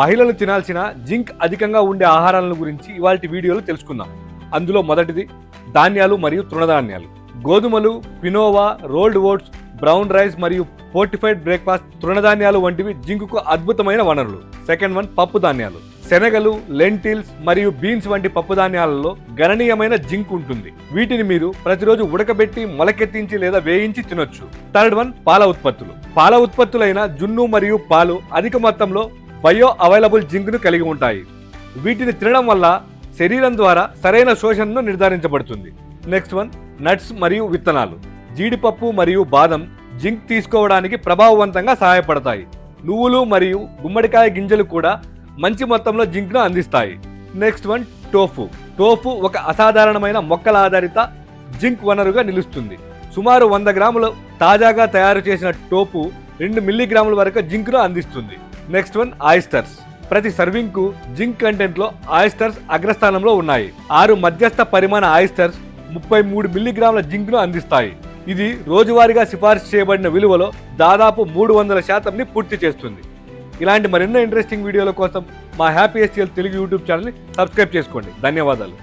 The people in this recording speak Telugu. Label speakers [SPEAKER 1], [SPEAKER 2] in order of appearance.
[SPEAKER 1] మహిళలు తినాల్సిన జింక్ అధికంగా ఉండే ఆహారాలను గురించి ఇవాళ వీడియోలో తెలుసుకుందాం. అందులో మొదటిది ధాన్యాలు మరియు తృణధాన్యాలు. గోధుమలు పినోవా రోల్డ్ ఓట్స్ బ్రౌన్ రైస్ మరియు ఫోర్టిఫైడ్ బ్రేక్ఫాస్ట్ తృణధాన్యాలు వంటివి జింకుకు అద్భుతమైన వనరులు. సెకండ్ వన్ పప్పు ధాన్యాలు. శనగలు లెంటిల్స్ మరియు బీన్స్ వంటి పప్పు ధాన్యాలలో గణనీయమైన జింక్ ఉంటుంది. వీటిని మీరు ప్రతిరోజు ఉడకబెట్టి మొలకెత్తించి లేదా వేయించి తినొచ్చు. థర్డ్ వన్ పాల ఉత్పత్తులు. పాల ఉత్పత్తులైన జున్ను మరియు పాలు అధిక మొత్తంలో బయో అవైలబుల్ జింక్ను కలిగి ఉంటాయి. వీటిని తినడం వల్ల శరీరం ద్వారా సరైన శోషణను నిర్ధారించబడుతుంది. నెక్స్ట్ వన్ నట్స్ మరియు విత్తనాలు. జీడిపప్పు మరియు బాదం జింక్ తీసుకోవడానికి ప్రభావవంతంగా సహాయపడతాయి. నువ్వులు మరియు గుమ్మడికాయ గింజలు కూడా మంచి మొత్తంలో జింక్ను అందిస్తాయి. Next one tofu. టోఫు ఒక అసాధారణమైన మొక్కల ఆధారిత జింక్ వనరుగా నిలుస్తుంది. సుమారు వంద గ్రాములు తాజాగా తయారు చేసిన టోపు రెండు మిల్లీగ్రాముల వరకు జింక్ను అందిస్తుంది. నెక్స్ట్ వన్ ఆయిస్టర్స్ ప్రతి సర్వింగ్కు జింక్ కంటెంట్లో ఆయిస్టర్స్ అగ్రస్థానంలో ఉన్నాయి. ఆరు మధ్యస్థ పరిమాణ ఆయిస్టర్స్ ముప్పై మూడు మిల్లీగ్రాముల జింక్ను అందిస్తాయి. ఇది రోజువారీగా సిఫార్సు చేయబడిన విలువలో దాదాపు మూడు వందల శాతంని పూర్తి చేస్తుంది. ఇలాంటి మరెన్నో ఇంట్రెస్టింగ్ వీడియోల కోసం మా హ్యాపీ ఎస్టీఎల్ తెలుగు యూట్యూబ్ ఛానల్ని సబ్స్క్రైబ్ చేసుకోండి. ధన్యవాదాలు.